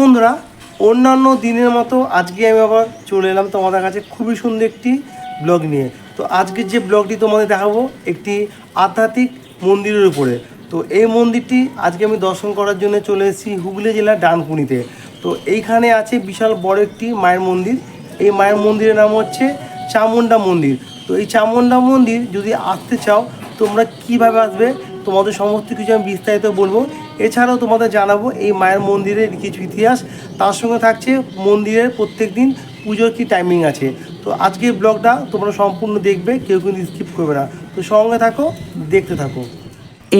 বন্ধুরা, অন্যান্য দিনের মতো আজকে আমি আবার চলে এলাম তোমাদের কাছে খুবই সুন্দর একটি ব্লগ নিয়ে। তো আজকের যে ব্লগটি তোমাদের দেখাবো একটি আধ্যাত্মিক মন্দিরের উপরে। তো এই মন্দিরটি আজকে আমি দর্শন করার জন্য চলে এসেছি হুগলি জেলার ডানকুনিতে। তো এইখানে আছে বিশাল বড় একটি মায়ের মন্দির। এই মায়ের মন্দিরের নাম হচ্ছে চামুন্ডা মন্দির। তো এই চামুন্ডা মন্দির যদি আসতে চাও, তোমরা কীভাবে আসবে, তোমাদের সমস্ত কিছু আমি বিস্তারিত বলব। এছাড়াও তোমাদের জানাব, এই মায়ের মন্দিরের কিছু ইতিহাস। তার সঙ্গে থাকছে মন্দিরের প্রত্যেক দিন পুজোর কী টাইমিং আছে। তো আজকের ব্লগটা তোমরা সম্পূর্ণ দেখবে, কেউ কিন্তু স্কিপ করবে না। তো সঙ্গে থাকো, দেখতে থাকো।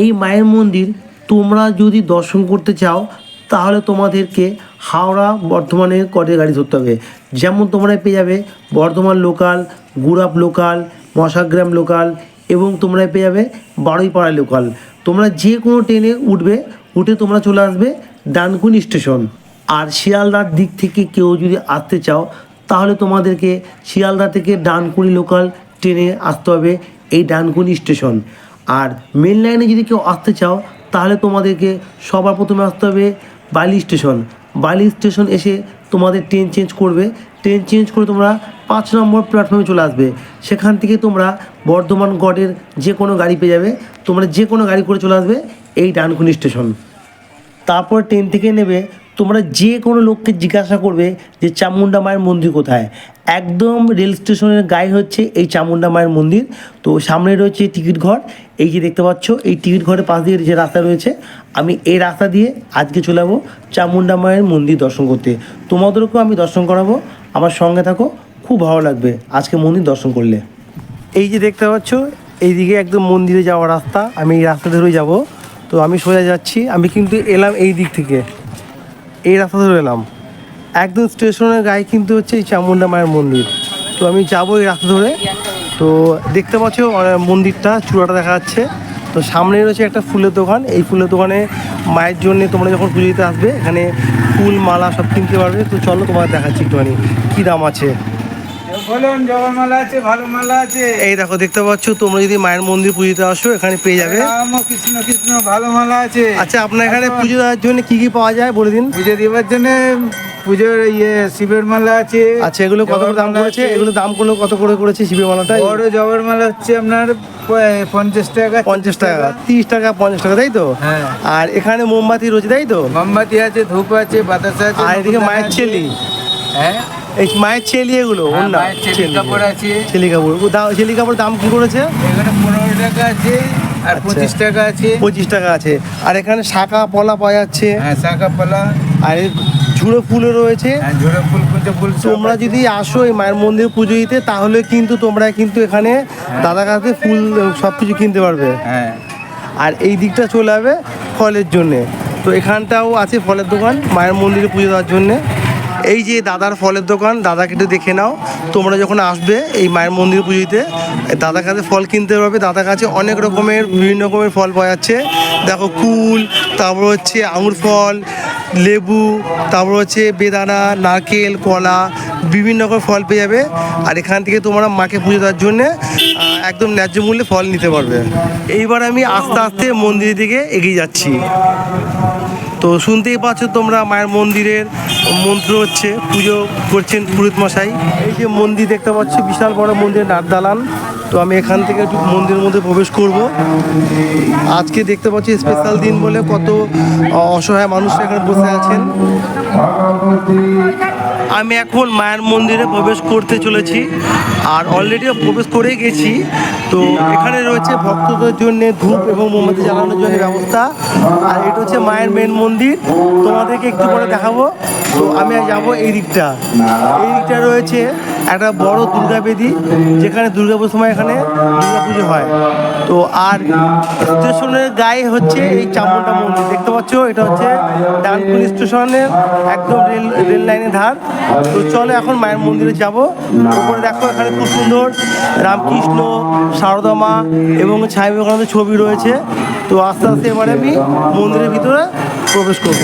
এই মায়ের মন্দির তোমরা যদি দর্শন করতে চাও, তাহলে তোমাদেরকে হাওড়া বর্ধমানে কটে গাড়ি ধরতে হবে? যেমন তোমরা পেয়ে যাবে Bardhaman local Gurap local Masagram local এবং তোমরা পেয়ে যাবে বারুইপাড়া লোকাল তোমরা যে কোনো ট্রেনে উঠবে উঠে তোমরা চলে আসবে ডানকুনি স্টেশন। আর শিয়ালদার দিক থেকে কেউ যদি আসতে চাও, তাহলে তোমাদেরকে শিয়ালদা থেকে ডানকুনি লোকাল ট্রেনে আসতে হবে এই ডানকুনি স্টেশন। আর মেন লাইনে যদি কেউ আসতে চাও, তাহলে তোমাদেরকে সবার প্রথমে আসতে হবে বালি স্টেশন। বালি স্টেশন এসে তোমাদের ট্রেন চেঞ্জ করবে। ট্রেন চেঞ্জ করে তোমরা পাঁচ নম্বর প্ল্যাটফর্মে চলে আসবে। সেখান থেকে তোমরা বর্ধমান গডের যে কোনো গাড়ি পেয়ে যাবে। তোমরা যে কোনো গাড়ি করে চলে আসবে এই ডানকুনি স্টেশন। তারপর ট্রেন থেকে নেবে, তোমরা যে কোনো লোককে জিজ্ঞাসা করবে যে চামুন্ডা মায়ের মন্দির কোথায়। একদম রেল স্টেশনের গায়ে হচ্ছে এই চামুন্ডা মায়ের মন্দির। তো সামনে রয়েছে টিকিট ঘর, এই যে দেখতে পাচ্ছ, এই টিকিট ঘরের পাশ দিয়ে যে রাস্তা রয়েছে, আমি এই রাস্তা দিয়ে আজকে চলে যাব চামুন্ডা মায়ের মন্দির দর্শন করতে। তোমাদেরকেও আমি দর্শন করাবো, আমার সঙ্গে থাকো, খুব ভালো লাগবে আজকে মন্দির দর্শন করলে। এই যে দেখতে পাচ্ছ, এইদিকে একদম মন্দিরে যাওয়ার রাস্তা, আমি এই রাস্তা ধরেই যাব। তো আমি সোজা যাচ্ছি, আমি কিন্তু এলাম এই দিক থেকে। এই রাস্তা ধরে এলাম। একদম স্টেশনের গায়ে কিন্তু হচ্ছে এই চামুন্ডা মায়ের মন্দির। তো আমি যাব এই রাস্তা ধরে। তো দেখতে পাচ্ছ মানে মন্দিরটা, চূড়াটা দেখা যাচ্ছে। তো সামনে রয়েছে একটা ফুলের দোকান। এই ফুলের দোকানে মায়ের জন্য তোমরা যখন পুজো দিতে আসবে, এখানে ফুল, মালা সব কিনতে পারবে। তো চলো তোমাকে দেখাচ্ছি একটুখানি, কী দাম আছে? এই দেখো দেখতে পাচ্ছ তোমরা যদি মায়ের মন্দির পুজোতে আসো এখানে পেয়ে যাবে। কৃষ্ণ কৃষ্ণ ভালো মালা আছে। আচ্ছা আপনার এখানে পুজো দেওয়ার জন্য কি কি পাওয়া যায় বলে দিন। পুজো দেওয়ার জন্য পুজোর ইয়ে শিবের মালা আছে। আচ্ছা এগুলো কত করে দাম দাম কত করে করেছে শিবের মালাটা? বড় মালা হচ্ছে আপনার পঞ্চাশ টাকা। পঞ্চাশ টাকা তিরিশ টাকা পঞ্চাশ টাকা তাই তো? হ্যাঁ। আর এখানে মোমবাতি রয়েছে তাই তো? মোমবাতি আছে ধূপ আছে বাতাস আছে মায়ের ছেলে হ্যাঁ? এই মায়ের ছেলে এগুলো না ছেলি কাপড় আছে। ছেলি কাপড়। ছেলি দাম কি করেছে? পনেরো টাকা আছে আর আচ্ছা। পঁচিশ টাকা আছে। পঁচিশ টাকা আছে। আর এখানে শাখা পলা পাওয়া যাচ্ছে। হ্যাঁ আর ঝুড়ো ফুলও রয়েছে। হ্যাঁ, তোমরা যদি আসো এই মায়ের মন্দির পুজো দিতে তাহলে কিন্তু তোমরা কিন্তু এখানে হ্যাঁ। দাদা কাছে ফুল সব কিছু কিনতে পারবে। হ্যাঁ। আর এই দিকটা চলে যাবে ফলের জন্যে। তো এখানটাও আছে ফলের দোকান মায়ের মন্দিরে পুজো দেওয়ার জন্যে। এই যে দাদার ফলের দোকান, দাদাকে একটু দেখে নাও। তোমরা যখন আসবে এই মায়ের মন্দির পুজোতে, দাদার কাছে ফল কিনতে পারবে। দাদার কাছে অনেক রকমের, বিভিন্ন রকমের ফল পাওয়া যাচ্ছে। দেখো কুল, তারপর হচ্ছে আঙুর ফল, লেবু, তারপর হচ্ছে বেদানা, নারকেল, কলা, বিভিন্ন রকম ফল পেয়ে যাবে। আর এখান থেকে তোমরা মাকে পুজো দেওয়ার জন্যে একদম ন্যায্য মূল্যে ফল নিতে পারবে। এইবার আমি আস্তে আস্তে মন্দিরের দিকে এগিয়ে যাচ্ছি। তো শুনতেই পাচ্ছ তোমরা মায়ের মন্দিরের মন্ত্র হচ্ছে, পুজো করছেন পুরুত মশাই। এই যে মন্দির দেখতে পাচ্ছ, বিশাল বড় মন্দির নারদালান তো আমি এখান থেকে একটু মন্দিরের মধ্যে প্রবেশ করব। আজকে দেখতে পাচ্ছি স্পেশাল দিন বলে কত, অসহায় মানুষ এখানে বসে আছেন। আমি এখন মায়ের মন্দিরে প্রবেশ করতে চলেছি। আর অলরেডি প্রবেশ করে গেছি। তো এখানে রয়েছে ভক্তদের জন্য ধূপ এবং মোমবাতি জ্বালানোর জন্য ব্যবস্থা। আর এটা হচ্ছে মায়ের মেন মন্দির। তোমাদেরকে একটু পরে দেখাবো। তো আমি যাব এই দিকটা। এই দিকটা রয়েছে একটা বড় দুর্গা বেদি যেখানে দুর্গাপুর সময় এখানে দুর্গাপুজো হয়। তো আর স্টেশনের গায়ে হচ্ছে এই চামড়টা মন্দির। দেখতে পাচ্ছ, এটা হচ্ছে ডানকুনি স্টেশনের একদম রেল রেল লাইনের ধার। তো চলো এখন মায়ের মন্দিরে যাব। উপরে দেখো এখানে খুব সুন্দর রামকৃষ্ণ শারদা মা এবং ছাই বিবেকানন্দ ছবি রয়েছে। তো আস্তে আস্তে এবারে আমি মন্দিরের ভিতরে প্রবেশ করব।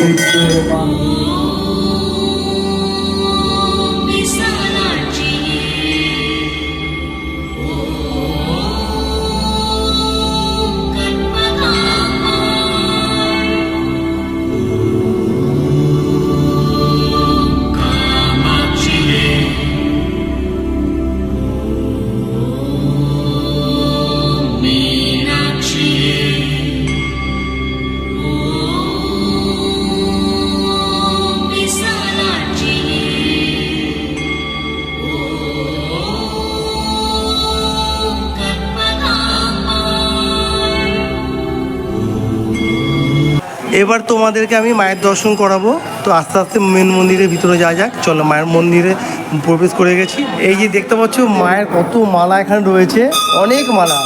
এবার তোমাদেরকে আমি মায়ের দর্শন করাবো। তো আস্তে আস্তে মেন মন্দিরের ভিতরে যাওয়া যাক। চলো, মায়ের মন্দিরে প্রবেশ করে গেছি। এই যে দেখতে পাচ্ছ, মায়ের কত মালা এখানে রয়েছে। অনেক মালা।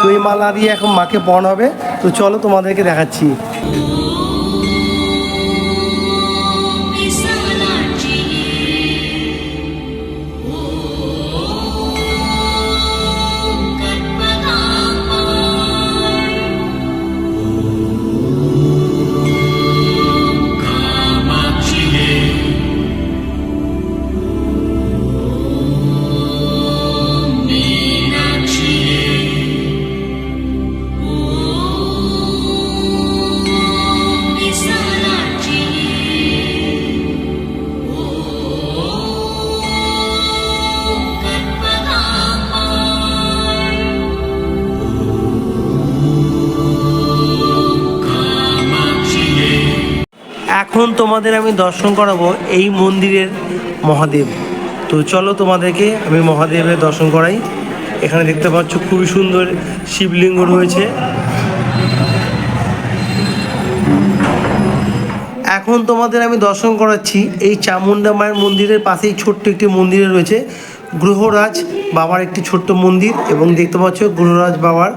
তো এই মালা দিয়ে এখন মাকে পণ হবে। তো চলো তোমাদেরকে দেখাচ্ছি। তোমাদের আমি দর্শন করাবো এই মন্দিরের মহাদেব। তো চলো তোমাদেরকে আমি মহাদেবের দর্শন করাই। এখানে দেখতে পাচ্ছ খুবই সুন্দর শিবলিঙ্গ রয়েছে। এখন তোমাদের আমি দর্শন করাচ্ছি এই চামুন্ডা মায়ের মন্দিরের পাশেই ছোট্ট একটি মন্দিরে রয়েছে। গ্রহরাজ বাবার একটি ছোট্ট মন্দির এবং দেখতে পাচ্ছ গ্রহরাজ বাবার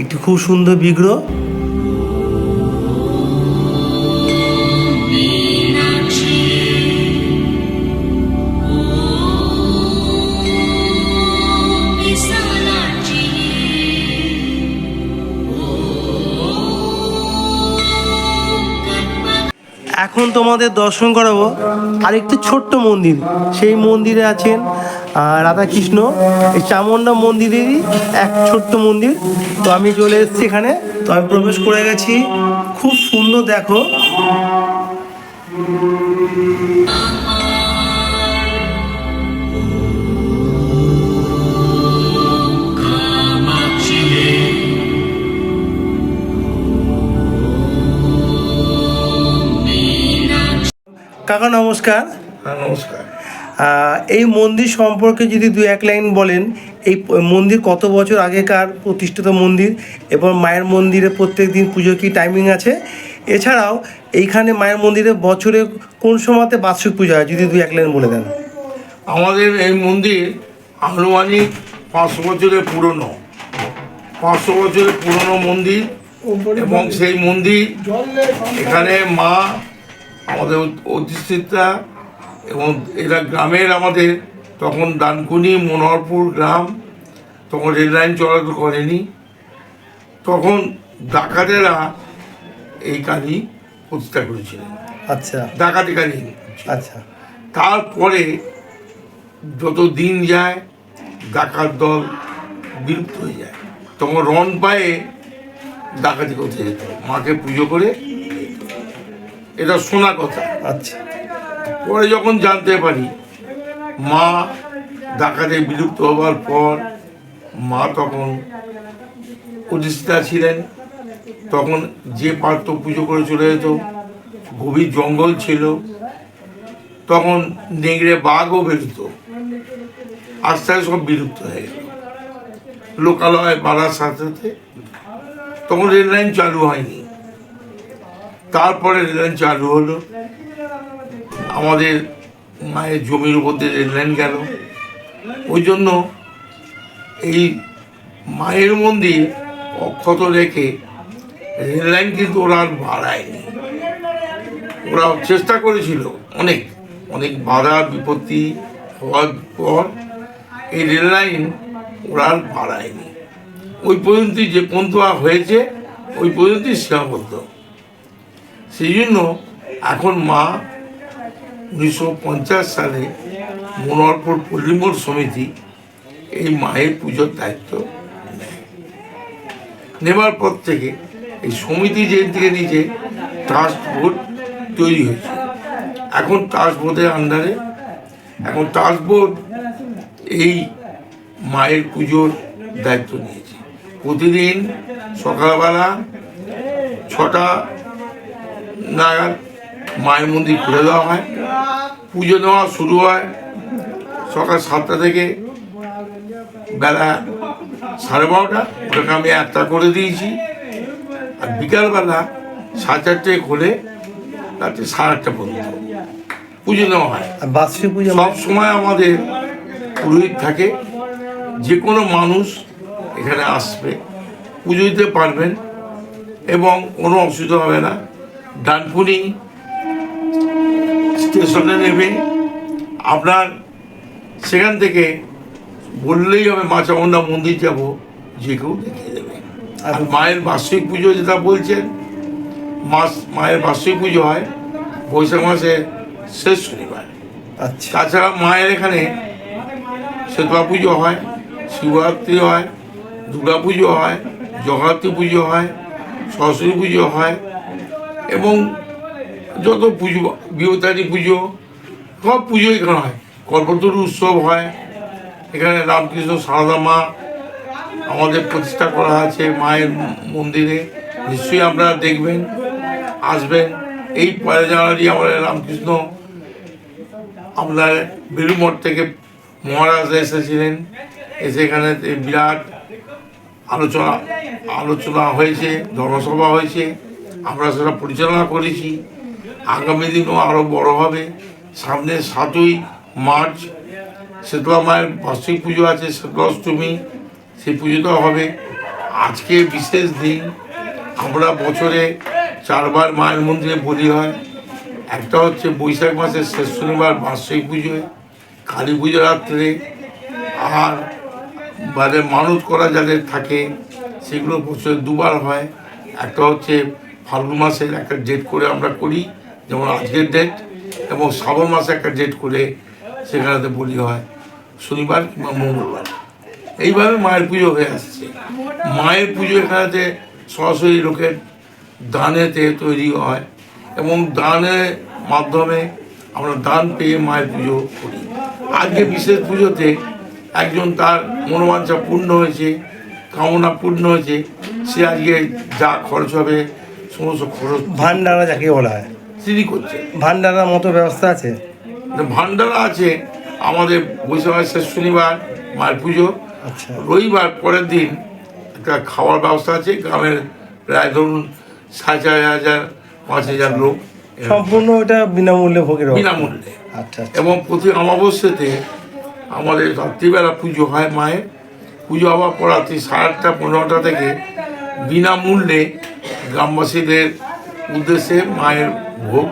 একটি খুব সুন্দর বিগ্রহ। এখন তোমাদের দর্শন করাবো আর আরেকটি ছোট্ট মন্দির। সেই মন্দিরে আছেন রাধাকৃষ্ণ। এই চামুন্ডা মন্দিরেরই এক ছোট্ট মন্দির। তো আমি চলে এসেছি এখানে। তো আমি প্রবেশ করে গেছি। খুব সুন্দর দেখো। কাকা নমস্কার। হ্যাঁ নমস্কার। এই মন্দির সম্পর্কে যদি দু এক লাইন বলেন এই মন্দির কত বছর আগেকার প্রতিষ্ঠিত মন্দির এবং মায়ের মন্দিরে প্রত্যেক দিন পুজো কি টাইমিং আছে? এছাড়াও এইখানে মায়ের মন্দিরে বছরে কোন সময়তে বার্ষিক পুজো হয় যদি দু এক লাইন বলে দেন? আমাদের এই মন্দির আনুমানিক পাঁচশো বছরের পুরনো। পাঁচশো বছরের পুরনো মন্দির এবং সেই মন্দির এখানে মা আমাদের অধিষ্ঠিতা এবং এরা গ্রামের আমাদের। তখন ডানকুনি মনোহরপুর গ্রাম তখন রেল লাইন চলাচল করেনি। তখন ডাকাতেরা এই কালি প্রতিষ্ঠা করেছিলেন। আচ্ছা। ডাকাতি কালি আচ্ছা। তারপরে যত দিন যায় ডাকাত দল বিলুপ্ত হয়ে যায়। তখন রন পায়ে ডাকাতি করতে যেত। মাকে পুজো করে এটা শোনা কথা। আচ্ছা। পরে যখন জানতে পারি মা ডাকাতে বিলুপ্ত হওয়ার পর মা তখন প্রতিষ্ঠা ছিলেন। তখন যে পারত পুজো করে চলে যেত গভীর জঙ্গল ছিল। তখন নেংড়ে বাঘও বেরোতো। আস্তে আস্তে সব বিলুপ্ত হয়ে গেল। লোকালয় বাড়ার সাথে সাথে তখন রেল লাইন চালু হয়নি। তারপরে রেল লাইন চালু হলো। আমাদের মায়ের জমির উপর দিয়ে রেল লাইন গেল। ওই জন্য এই মায়ের মন্দির অক্ষত রেখে রেল লাইন কিন্তু ওরা আর বাড়ায়নি। ওরা চেষ্টা করেছিল অনেক অনেক বাধা, বিপত্তি হওয়ার পর এই রেল লাইন ওরা আর বাড়ায়নি। ওই পর্যন্ত যে পর্যন্ত হয়েছে, ওই পর্যন্তই সীমাবদ্ধ। সেই জন্য এখন মা উনিশশো পঞ্চাশ সালে মনোহরপুর পল্লীমোড় সমিতি এই মায়ের পুজোর দায়িত্ব নেবার পর থেকে এই সমিতি যে থেকে নিচে ট্রাস্ট বোর্ড তৈরি হয়েছে। এখন ট্রাস্ট বোর্ডের আন্ডারে এখন ট্রাস্ট বোর্ড এই মায়ের পুজোর দায়িত্ব নিয়েছে। প্রতিদিন সকালবেলা ছটা নাগাদ মায়ের মন্দির খুলে দেওয়া হয়। পুজো দেওয়া শুরু হয় সকাল সাতটা থেকে বেলা সাড়ে বারোটা। ওটাকে আমি একটা করে দিয়েছি। আর বিকালবেলা সাড়ে চারটে খোলে রাত্রে সাড়ে আটটা পর্যন্ত পুজো নেওয়া হয়। আর বার্ষিক পুজো সব সময় আমাদের পুরোহিত থাকে। যে কোনো মানুষ এখানে আসবে পুজো দিতে পারবেন এবং কোনো অসুবিধা হবে না। ডানপুনি স্টেশনে নেবে আপনার সেখান থেকে বললেই হবে মা চামুন্ডা মন্দির যাব যে কেউ দেখিয়ে দেবে। আর মায়ের বার্ষিক পুজো যেটা বলছেন মাস মায়ের বার্ষিক পুজো হয় বৈশাখ মাসে শেষ শনিবার। আচ্ছা। তাছাড়া মায়ের এখানে শীতলা পুজো হয় শিবরাত্রি হয় দুর্গা পুজো হয় জগদ্ধাত্রী পুজো হয় সরস্বতী পুজো হয় এবং যত পুজো, বিহতারি পুজো, সব পুজো এখানে হয়। কল্পতরু উৎসব হয়। এখানে রামকৃষ্ণ সারদা মা আমাদের প্রতিষ্ঠা করা আছে মায়ের মন্দিরে। নিশ্চয়ই আপনারা দেখবেন, আসবেন। এই পয়লা জানুয়ারি আমাদের রামকৃষ্ণ আপনার বেলুমঠ থেকে মহারাজ এসেছিলেন। এসে এখানে বিরাট আলোচনা আলোচনা হয়েছে, ধর্মসভা হয়েছে। আমরা সেটা পরিচালনা করেছি। আগামী দিনও আরও বড় হবে। সামনে সাতই মার্চ শীতলা মায়ের বার্ষিক পুজো আছে শীতলা অষ্টমী, সেই পুজোটাও হবে। আজকে বিশেষ দিন, আমরা বছরে চারবার মায়ের মন্দিরে বলি হয়। একটা হচ্ছে বৈশাখ মাসের শেষ শনিবার বার্ষিক পুজোয় কালী পুজো রাত্রে। আর মানে মানত করা যাদের থাকে, সেগুলো বছরে দুবার হয়। একটা হচ্ছে ফাল্গুন মাসের একটা ডেট করে আমরা করি, যেমন আজকের ডেট এবং শ্রাবণ মাসে একটা ডেট করে সেখানেতে বলি হয়, শনিবার কিংবা মঙ্গলবার। এইভাবে মায়ের পুজো হয়ে আসছে। মায়ের পুজো এখানেতে সরাসরি লোকের দানেতে তৈরি হয়, এবং দানের মাধ্যমে আমরা দান পেয়ে মায়ের পুজো করি। আজকে বিশেষ পুজোতে একজন তার মনোবাঞ্ছা পূর্ণ হয়েছে, কামনা পূর্ণ হয়েছে, সে আজকে যা খরচ হবে সমস্ত খরচ ভান্ডারা যাকে বলা হয়। তিনি করছে। ভান্ডারার মতো ব্যবস্থা আছে? ভান্ডারা আছে। আমাদের বৈশাখের শেষ শনিবার মায়ের পুজো। আচ্ছা। রবিবার পরের দিন একটা খাওয়ার ব্যবস্থা আছে। গ্রামের প্রায় ধরুন সাড়ে চার হাজার পাঁচ হাজার লোক সম্পূর্ণ ওটা বিনামূল্যে ভোগের বিনামূল্যে। আচ্ছা আচ্ছা। এবং প্রতি অমাবস্যাতে আমাদের রাত্রিবেলা পুজো হয় মায়ের। পুজো হওয়ার পর রাত্রি সাড়ে আটটা পনেরোটা থেকে বিনামূল্যে গ্রামবাসীদের উদ্দেশ্যে মায়ের ভোগ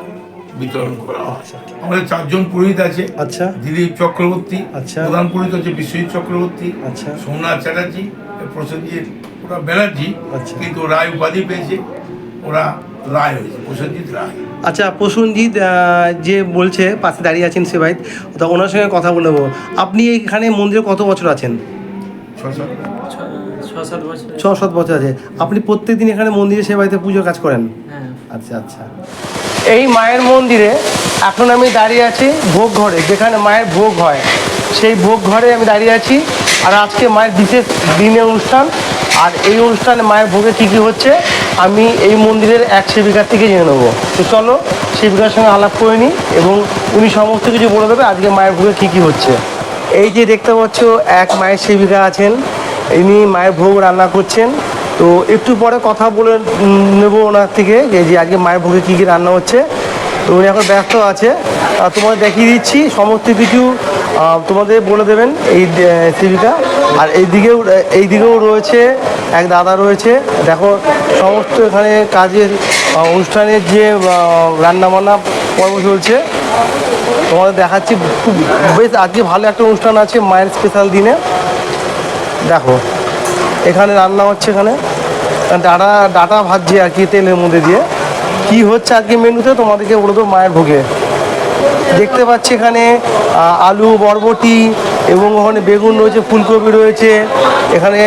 বিতরণ করা হয়। আমাদের চারজন পুরোহিত আছে। আচ্ছা। দিলীপ চক্রবর্তী আচ্ছা। প্রধান পুরোহিত হচ্ছে বিশ্বজিৎ চক্রবর্তী আচ্ছা। সোমনাথ চ্যাটার্জি প্রসেনজিৎ ওরা ব্যানার্জি আচ্ছা। কিন্তু রায় উপাধি পেয়েছে। ওরা রায় হয়েছে প্রসেনজিৎ রায়। আচ্ছা প্রসূনজিৎ যে বলছে পাশে দাঁড়িয়ে আছেন সে ভাই তো ওনার সঙ্গে কথা বলব আপনি এখানে মন্দিরে কত বছর আছেন? ছ সাত ছ সাত বছর আছে। আপনি প্রত্যেক দিন এখানে মন্দিরে সে বাড়িতে পুজোর কাজ করেন? হ্যাঁ। আচ্ছা আচ্ছা। এই মায়ের মন্দিরে এখন আমি দাঁড়িয়ে আছি ভোগ ঘরে যেখানে মায়ের ভোগ হয়। সেই ভোগ ঘরে আমি দাঁড়িয়ে আছি। আর আজকে মায়ের বিশেষ দিনের অনুষ্ঠান। আর এই অনুষ্ঠানে মায়ের ভোগে কী কী হচ্ছে আমি এই মন্দিরের এক সেবিকার থেকে জেনে নেব। তো চলো সেবিকার সঙ্গে আলাপ করে নিই এবং উনি সমস্ত কিছু বলে দেবে আজকে মায়ের ভোগে কী কী হচ্ছে। এই যে দেখতে পাচ্ছ এক মায়ের সেবিকা আছেন। ইনি মায়ের ভোগ রান্না করছেন। তো একটু পরে কথা বলে নেব ওনার থেকে যে আগে মায়ের ভোগে কী কী রান্না হচ্ছে। তো উনি এখন ব্যস্ত আছে। তোমাদের দেখিয়ে দিচ্ছি সমস্ত কিছু। তোমাদের বলে দেবেন এই সেবিকা আর এই দিকেও এই দিকেও রয়েছে, এক দাদা রয়েছে। দেখো, সমস্ত এখানে কাজের অনুষ্ঠানের যে রান্নাবান্না পর্ব চলছে। তোমাদের দেখাচ্ছি, খুব বেশ, আজকে ভালো একটা অনুষ্ঠান আছে মায়ের স্পেশাল দিনে। দেখো, এখানে রান্না হচ্ছে এখানে। ডাটা ডাটা ভাজছে আর কি তেলের মধ্যে দিয়ে। কি হচ্ছে আর কি মেনুতে, তোমাদেরকে বলে দেবো, মায়ের ভোগে। দেখতে পাচ্ছি এখানে আলু, বরবটি এবং ওখানে বেগুন রয়েছে, ফুলকপি রয়েছে। এখানে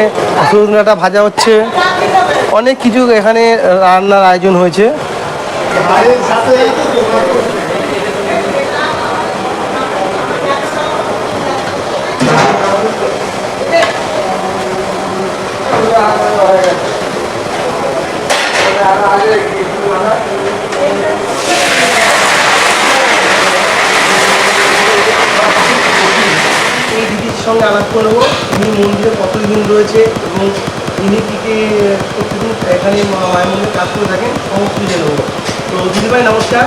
সজনে ডাঁটা ভাজা হচ্ছে। অনেক কিছু এখানে রান্নার আয়োজন হয়েছে। এই দিদির সঙ্গে আলাপ করব তিনি মন্দিরে কতদিন রয়েছে এবং ইনি কি কি প্রতিদিন এখানে মায়ের মন্দিরে কাজ করে থাকেন, সমস্ত জেনে নেব। তো দিদিভাই, নমস্কার।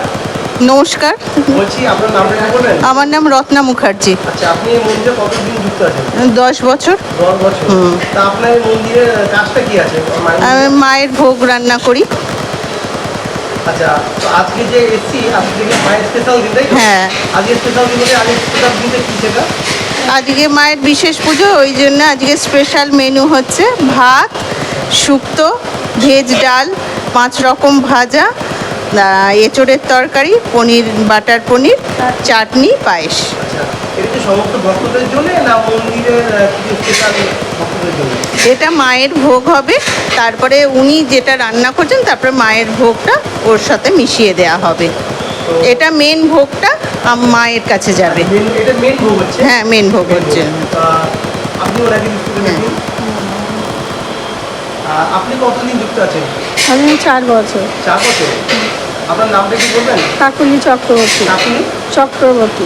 নমস্কার। বলছি আপনার নামটা কি বলবেন? আমার নাম রত্না মুখার্জি। আচ্ছা দশ বছর। আমি মায়ের ভোগ রান্না করি। আচ্ছা হ্যাঁ। আজকে স্পেশাল দিন বলে আগে স্পেশাল দিনটা কি সেটা আজকে মায়ের বিশেষ পুজো ওই জন্য আজকে স্পেশাল মেনু হচ্ছে ভাত শুক্তো ভেজ ডাল পাঁচ রকম ভাজা এঁচোড়ের তরকারি পনির বাটার পনির চাটনি পায়েস। এটা মায়ের ভোগ হবে তারপরে উনি যেটা রান্না করছেন তারপরে মায়ের ভোগটা ওর সাথে মিশিয়ে দেওয়া হবে। এটা মেন ভোগটা মায়ের কাছে যাবে। এটা ভোগ হচ্ছে? হ্যাঁ মেন ভোগ হচ্ছে। হ্যাঁ। দিন আপনি কতদিন যুক্ত আছেন? আমি চার বছর। চার বছর? আপনার নামটা কি বলবেন? কাকুলি চক্রবর্তী। আপনি চক্রবর্তী।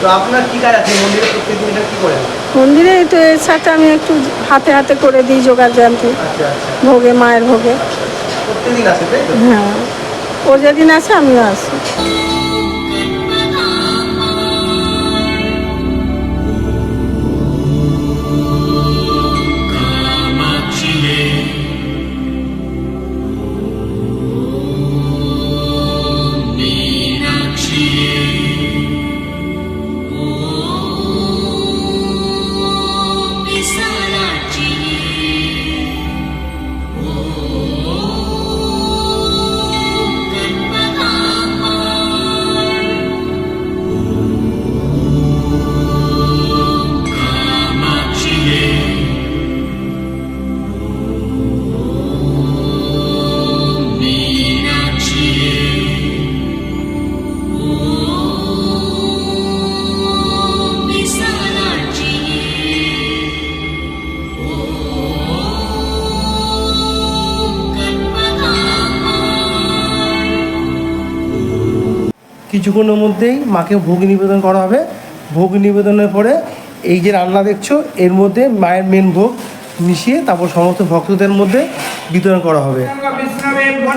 তো আপনার কি কাজ আছে মন্দিরে? প্রত্যেকদিন এটা কি করেন? মন্দিরে তো এর সাথে আমি একটু হাতে হাতে করে দিই যোগার যন্ত্রে আচ্ছা আচ্ছা। ভোগে মায়ের ভোগে। প্রত্যেকদিন আসে তাই তো? হ্যাঁ। ও যেদিন আসে আমিও আসি। কিছুক্ষণের মধ্যেই মাকে ভোগ নিবেদন করা হবে। ভোগ নিবেদনের পরে এই যে রান্না দেখছ, এর মধ্যে মায়ের মেন ভোগ মিশিয়ে তারপর সমস্ত ভক্তদের মধ্যে বিতরণ করা হবে। বিষ্ণবেভ্যো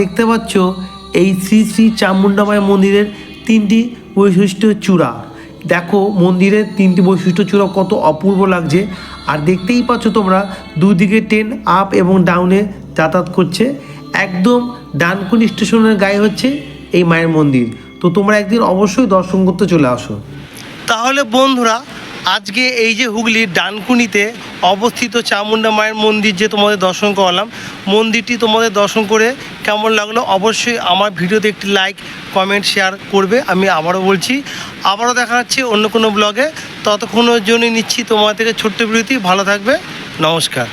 দেখতে পাচ্ছ এই শ্রী শ্রী চামুণ্ডামায় মন্দিরের তিনটি বৈশিষ্ট্য চূড়া। দেখো মন্দিরের তিনটি বৈশিষ্ট্য চূড়া কত অপূর্ব লাগছে। আর দেখতেই পাচ্ছ তোমরা দুদিকে ট্রেন আপ এবং ডাউনে যাতায়াত করছে। একদম ডানকুনি স্টেশনের গায়ে হচ্ছে এই মায়ের মন্দির। তো তোমরা একদিন অবশ্যই দর্শন করতে চলে আসো। তাহলে বন্ধুরা আজকে এই যে হুগলির ডানকুনিতে অবস্থিত চামুন্ডা মায়ের মন্দির যে তোমাদের দর্শন করলাম, মন্দিরটি তোমাদের দর্শন করে কেমন লাগল অবশ্যই আমার ভিডিওতে একটি লাইক, কমেন্ট, শেয়ার করবে। আমি আবারও বলছি, আবারও দেখা যাচ্ছে অন্য কোনো ব্লগে। ততক্ষণের জন্য নিচ্ছি তোমার থেকে ছোট্ট বিরতি। ভালো থাকবে। নমস্কার।